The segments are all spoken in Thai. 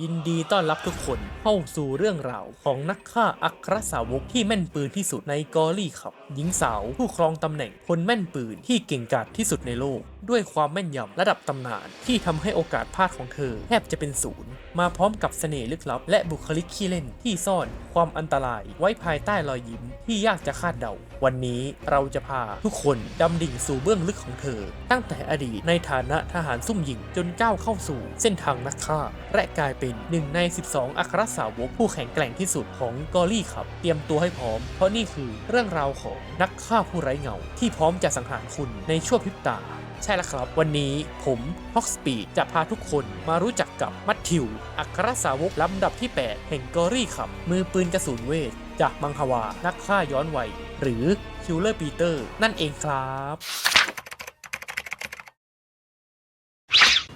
ยินดีต้อนรับทุกคนเข้าสู่เรื่องราวของนักฆ่าอัครสาวกที่แม่นปืนที่สุดในกอรี่ครับ หญิงสาวผู้ครองตำแหน่งคนแม่นปืนที่เก่งกาจที่สุดในโลก ด้วยความแม่นยำระดับตำนาน ที่ทำให้โอกาสพลาดของเธอ แทบจะเป็นศูนย์ มาพร้อมกับเสน่ห์ลึกลับ และบุคลิกขี้เล่นที่ซ่อนความอันตราย ไว้ภายใต้รอยยิ้มที่ยากจะคาดเดา วันนี้เราจะพาทุกคนดำดิ่งสู่เบื้องลึกของเธอ ตั้งแต่อดีตในฐานะทหารซุ่มยิงจนก้าวเข้าสู่เส้นทางนักฆ่า และกลายเป็นหนึ่งใน 12 อัครสาวกผู้แข็งแกร่งที่สุดของกอรี่ครับ เตรียมตัวให้พร้อม เพราะนี่คือเรื่องราวของนักฆ่าผู้ไร้เงา ที่พร้อมจะสังหารคุณในชั่วพริบตา ใช่แล้วครับ วันนี้ผมฮอกสปีดจะพาทุกคนมารู้จักกับมัทธิว อัครสาวกลำดับที่ 8 แห่งกอรี่ขับ มือปืนกระสุนเวท จากมังควา นักฆ่าย้อนวัย หรือคิลเลอร์ปีเตอร์ นั่นเองครับ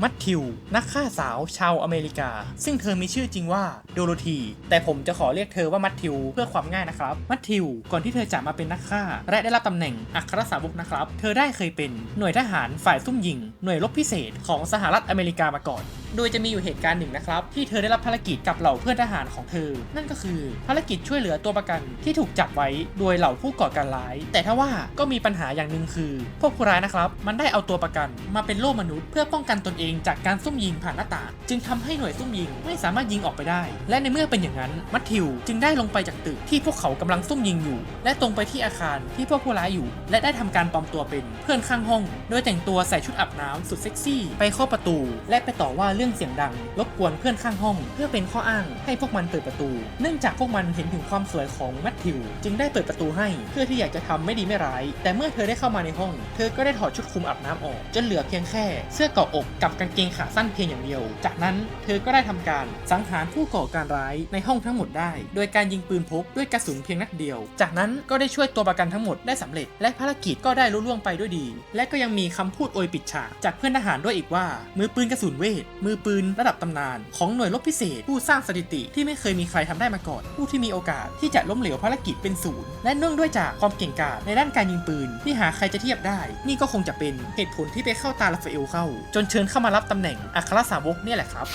มัทธิว นักฆ่าสาวชาวอเมริกา ซึ่งเธอมีชื่อจริงว่าโดโรธี แต่ผมจะขอเรียกเธอว่ามัทธิวเพื่อความง่ายนะครับ มัทธิว ก่อนที่เธอจะมาเป็นนักฆ่า และได้รับตำแหน่งอัครสาวกนะครับ เธอได้เคยเป็นหน่วยทหารฝ่ายซุ่มยิง หน่วยรบพิเศษของสหรัฐอเมริกามาก่อนโดยจะมีอยู่เหตุการณ์หนึ่งนะครับ ที่เธอได้รับภารกิจกับเหล่าเพื่อนทหารของเธอ นั่นก็คือภารกิจช่วยเหลือตัวประกันที่ถูกจับไว้โดยเหล่าผู้ก่อการร้าย แต่ถ้าว่าก็มีปัญหาอย่างหนึ่งคือ พวกผู้ร้ายนะครับ มันได้เอาตัวประกันมาเป็นโล่มนุษย์ เพื่อป้องกันตนเองจากการซุ่มยิงผ่านหน้าต่างจึงทำให้หน่วยซุ่มยิงไม่สามารถยิงออกไปได้ และในเมื่อเป็นอย่างนั้นมัทธิวจึงได้ลงไปจากตึกที่พวกเขากำลังซุ่มยิงอยู่ และตรงไปที่อาคารที่พวกผู้ร้ายอยู่ และได้ทำการปลอมตัวเป็นเพื่อนข้างห้อง โดยแต่งตัวใส่ชุดอาบน้ำสุดเซ็กซี่ ไปเคาะประตู และไปต่อว่าเรื่องเสียงดังรบกวนเพื่อนข้างห้อง เพื่อเป็นข้ออ้างให้พวกมันเปิดประตู เนื่องจากพวกมันเห็นถึงความสวยของแมทธิว จึงได้เปิดประตูให้เพื่อที่อยากจะทำไม่ดีไม่ร้าย แต่เมื่อเธอได้เข้ามาในห้อง เธอก็ได้ถอดชุดคลุมอาบน้ำออก จนเหลือเพียงแค่ เสื้อเกาะอกกับกางเกงขาสั้นเพียงอย่างเดียว จากนั้นเธอก็ได้ทำการสังหารผู้ก่อการร้ายในห้องทั้งหมดได้ โดยการยิงปืนพกด้วยกระสุนเพียงนัดเดียว จากนั้นก็ได้ช่วยตัวประกันทั้งหมดได้สำเร็จ และภารกิจก็ได้ลุล่วงไปด้วยดี และก็ยังมีคำพูดอวยปิดฉากจากเพื่อนทหารด้วยอีกว่ามือปืนกระสุนเวทมือปืนระดับตำนาน ของหน่วยรบพิเศษ ผู้สร้างสถิติที่ไม่เคยมีใครทำได้มาก่อน ผู้ที่มีโอกาสที่จะล้มเหลวภารกิจเป็นศูนย์และเนื่องด้วยจากความเก่งกาจในด้านการยิงปืน ที่หาใครจะเทียบได้ นี่ก็คงจะเป็นเหตุผลที่ไปเข้าตาลาฟาเอลเข้า จนเชิญเข้ามารับตำแหน่งอัครสาวกเนี่ยแหละครับ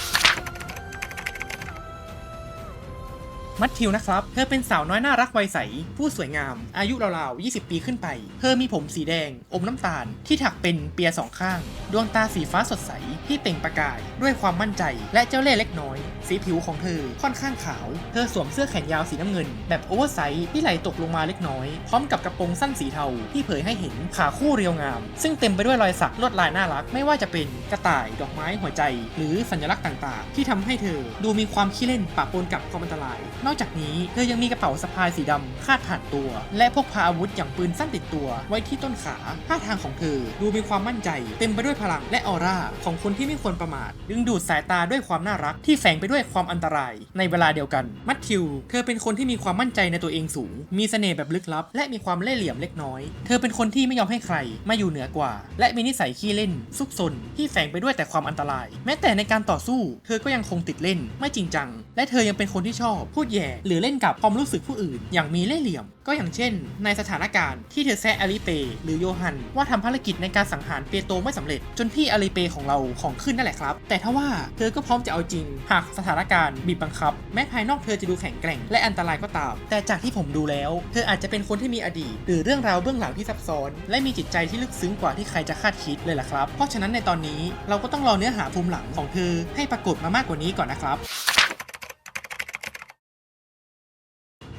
มัตทิวนะครับ เธอเป็นสาวน้อยน่ารักวัยใส ผู้สวยงาม อายุราวๆ 20 ปีขึ้นไป เธอมีผมสีแดง อมน้ำตาล ที่ถักเป็นเปียสองข้าง ดวงตาสีฟ้าสดใส ที่เปล่งประกาย ด้วยความมั่นใจ และเจ้าเล่ห์เล็กน้อย สีผิวของเธอค่อนข้างขาว เธอสวมเสื้อแขนยาวสีน้ำเงิน แบบโอเวอร์ไซส์ที่ไหลตกลงมาเล็กน้อย พร้อมกับกระโปรงสั้นสีเทา ที่เผยให้เห็นขาคู่เรียวงาม ซึ่งเต็มไปด้วยรอยสักลวดลายน่ารัก ไม่ว่าจะเป็นกระต่าย ดอกไม้ หัวใจ หรือสัญลักษณ์ต่าง ๆ ที่ทำให้เธอดูมีความขี้เล่นปะปนกับความอันตรายนอกจากนี้เธอยังมีกระเป๋าสะพายสีดำคาดผ่านตัว และพกพาอาวุธอย่างปืนสั้นติดตัว ไว้ที่ต้นขาท่าทางของเธอดูมีความมั่นใจ เต็มไปด้วยพลังและออร่าของคนที่ไม่ควรประมาท ดึงดูดสายตาด้วยความน่ารักที่แฝงไปด้วยความอันตราย ในเวลาเดียวกัน มัทธิว เธอเป็นคนที่มีความมั่นใจในตัวเองสูง มีเสน่ห์แบบลึกลับ และมีความเล่ห์เหลี่ยมเล็กน้อย เธอเป็นคนที่ไม่ยอมให้ใคร มาอยู่เหนือกว่า และมีนิสัยขี้เล่น ซุกซนที่แฝงไปด้วยแต่ความอันตราย แม้แต่ในการต่อสู้ เธอก็ยังคงติดเล่น ไม่จริงจัง และเธอยังเป็นคนที่ชอบพูดแย่หรือเล่นกับความรู้สึกผู้อื่น อย่างมีเล่ห์เหลี่ยม ก็อย่างเช่น ในสถานการณ์ที่เธอแซะอาลีเป หรือโยฮัน ว่าทำภารกิจในการสังหารเปียโตไม่สำเร็จ จนพี่อาลีเปของเราของขึ้นนั่นแหละครับ แต่ถ้าว่าเธอก็พร้อมจะเอาจริง หากสถานการณ์บีบบังคับ แม้ภายนอกเธอจะดูแข็งแกร่ง และอันตรายก็ตาม แต่จากที่ผมดูแล้ว เธออาจจะเป็นคนที่มีอดีต หรือเรื่องราวเบื้องหลังที่ซับซ้อน และมีจิตใจที่ลึกซึ้งกว่าที่ใครจะคาดคิดเลยล่ะครับ เพราะฉะนั้นในตอนนี้เราก็ต้องรอเนื้อหาภูมิหลังของเธอให้ปรากฏมามากกว่านี้ก่อนนะครับ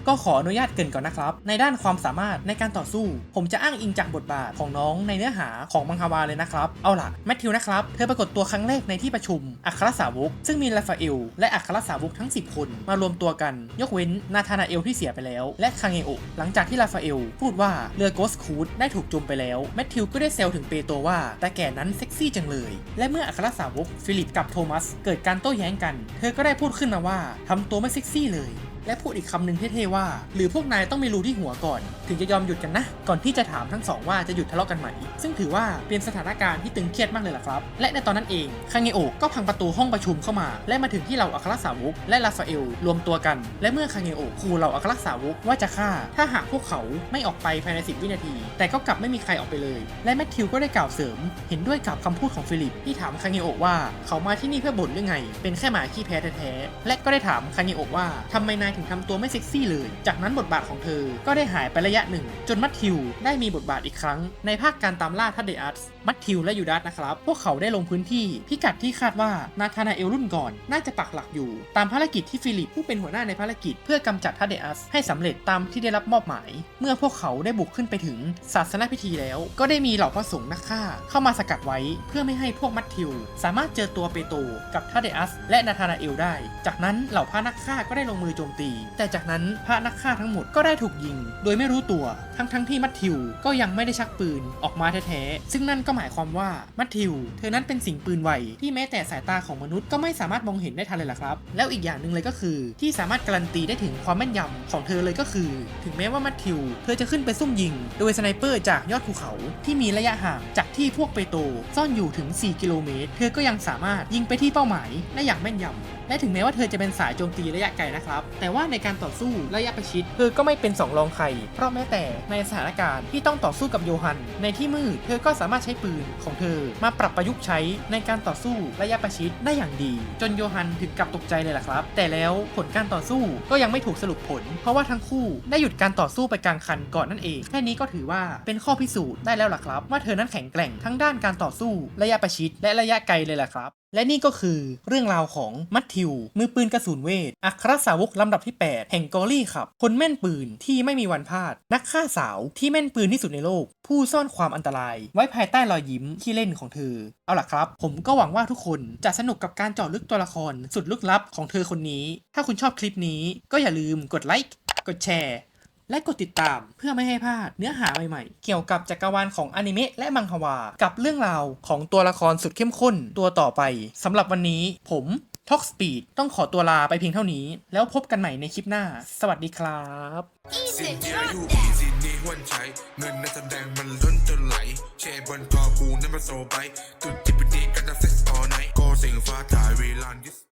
ก็ขออนุญาตเกินก่อนนะครับ ในด้านความสามารถในการต่อสู้ ผมจะอ้างอิงจากบทบาทของน้องในเนื้อหาของมังฮวาเลยนะครับ เอาล่ะแมทธิวนะครับ เธอปรากฏตัวครั้งแรกในที่ประชุมอัครสาวก ซึ่งมีลาฟาเอลและอัครสาวกทั้ง 10 คนมารวมตัวกัน ยกเว้นนาธานาเอลที่เสียไปแล้ว และคางเงโอหลังจากที่ลาฟาเอลพูดว่าเรือโกสคูดได้ถูกจมไปแล้วแมทธิวก็ได้เซลถึงเปโตว่าแต่แก่นั้นเซ็กซี่จังเลย และเมื่ออัครสาวกฟิลิปกับโทมัส เกิดการโต้แย้งกัน เธอก็ได้พูดขึ้นมาว่าทำตัวไม่เซ็กซี่เลย และพูดอีกคำหนึ่งเท่ๆว่า หรือพวกนายต้องมีรูที่หัวก่อน ถึงจะยอมหยุดกันนะ ก่อนที่จะถามทั้งสองว่าจะหยุดทะเลาะกันไหม ซึ่งถือว่าเป็นสถานการณ์ที่ตึงเครียดมากเลยล่ะครับ และในตอนนั้นเองคางเงโอะก็พังประตูห้องประชุมเข้ามา และมาถึงที่เหล่าอัครสาวกและลาฟาเอลรวมตัวกัน และเมื่อคางเงโอะขู่เหล่าอัครสาวกว่าจะฆ่า ถ้าหากพวกเขาไม่ออกไปภายใน 10 วินาที แต่ก็กลับไม่มีใครออกไปเลย และแมทธิวก็ได้กล่าวเสริม เห็นด้วยกับคำพูดของฟิลิปที่ถามคางเงโอะว่าเขามาที่นี่เพื่อบ่นหรือไง เป็นแค่หมาขี้แพ้แท้ๆและก็ได้ถามคางเงโอะว่าทำไมนายถึงทำตัวไม่เซ็กซี่เลย จากนั้นบทบาทของเธอก็ได้หายไประยะหนึ่ง จนมัทธิวได้มีบทบาทอีกครั้ง ในภาคการตามล่าทัดเดอัสมัทธิวและยูดาสนะครับ พวกเขาได้ลงพื้นที่ พิกัดที่คาดว่านาธานาเอลรุ่นก่อน น่าจะปักหลักอยู่ ตามภารกิจที่ฟิลิปผู้เป็นหัวหน้าในภารกิจ เพื่อกำจัดทัดเดอัสให้สำเร็จตามที่ได้รับมอบหมาย เมื่อพวกเขาได้บุกขึ้นไปถึงศาสนพิธีแล้ว ก็ได้มีเหล่าพระสงฆ์นักฆ่า เข้ามาสกัดไว้ เพื่อไม่ให้พวกมัทธิว สามารถเจอตัวเปโตกับทัดเดอัสและนาธานาเอลได้ จากนั้นเหล่าพระนักฆ่าก็ได้ลงมือโจมตีแต่จากนั้นพระนักฆ่าทั้งหมดก็ได้ถูกยิง โดยไม่รู้ตัว ทั้งทั้งที่มัทธิวก็ยังไม่ได้ชักปืนออกมาแท้ๆ ซึ่งนั่นก็หมายความว่ามัทธิว เธอนั้นเป็นสิ่งปืนไวที่แม้แต่สายตาของมนุษย์ก็ไม่สามารถมองเห็นได้ทันเลยล่ะครับ แล้วอีกอย่างหนึ่งเลยก็คือ ที่สามารถการันตีได้ถึงความแม่นยำของเธอเลยก็คือ ถึงแม้ว่ามัทธิว เธอจะขึ้นไปซุ่มยิง โดยสไนเปอร์จากยอดภูเขาที่มีระยะห่างจากที่พวกเปโตซ่อนอยู่ถึง 4 กิโลเมตร เธอก็ยังสามารถยิงไปที่เป้าหมายได้อย่างแม่นยำและถึงแม้ว่าเธอจะเป็นสายโจมตีระยะไกลนะครับ แต่ว่าในการต่อสู้ระยะประชิดเธอก็ไม่เป็นสองรองใคร เพราะแม้แต่ในสถานการณ์ที่ต้องต่อสู้กับโยฮัน ในที่มืดเธอก็สามารถใช้ปืนของเธอมาปรับประยุกต์ใช้ในการต่อสู้ระยะประชิดได้อย่างดี จนโยฮันถึงกับตกใจเลยล่ะครับ แต่แล้วผลการต่อสู้ก็ยังไม่ถูกสรุปผล เพราะว่าทั้งคู่ได้หยุดการต่อสู้ไปกลางคันก่อนนั่นเองแค่นี้ก็ถือว่าเป็นข้อพิสูจน์ได้แล้วล่ะครับ ว่าเธอนั้นแข็งแกร่งทั้งด้านการต่อสู้ระยะประชิดและระยะไกลเลยล่ะครับ และนี่ก็คือเรื่องราวของมัทธิว มือปืนกระสุนเวท อัครสาวกลำดับที่ 8 แห่งกอรี่ครับ คนแม่นปืนที่ไม่มีวันพลาด นักฆ่าสาวที่แม่นปืนที่สุดในโลก ผู้ซ่อนความอันตราย ไว้ภายใต้รอยยิ้มที่เล่นของเธอ เอาล่ะครับ ผมก็หวังว่าทุกคนจะสนุกกับการเจาะลึกตัวละคร สุดลึกลับของเธอคนนี้ ถ้าคุณชอบคลิปนี้ก็อย่าลืมกดไลค์กดแชร์ และกดติดตามเพื่อไม่ให้พลาดเนื้อหาใหม่ๆ เกี่ยวกับจักรวาลของอนิเมะและมังฮวา กับเรื่องราวของตัวละครสุดเข้มข้นตัวต่อไปสำหรับวันนี้ผมท็อกสปีดต้องขอตัวลาไปเพียงเท่านี้ แล้วพบกันใหม่ในคลิปหน้า สวัสดีครับสิ่งที่อายุพี่สิ่งนี้หวนใจเงินนักแสดงมันล้นจนไหลเชฟบนคอกูนั่นมันโซไปตุดจิปดีกันนะเซ็กซ์ออไนก็สิ่งฟ้าถ่ายเวลา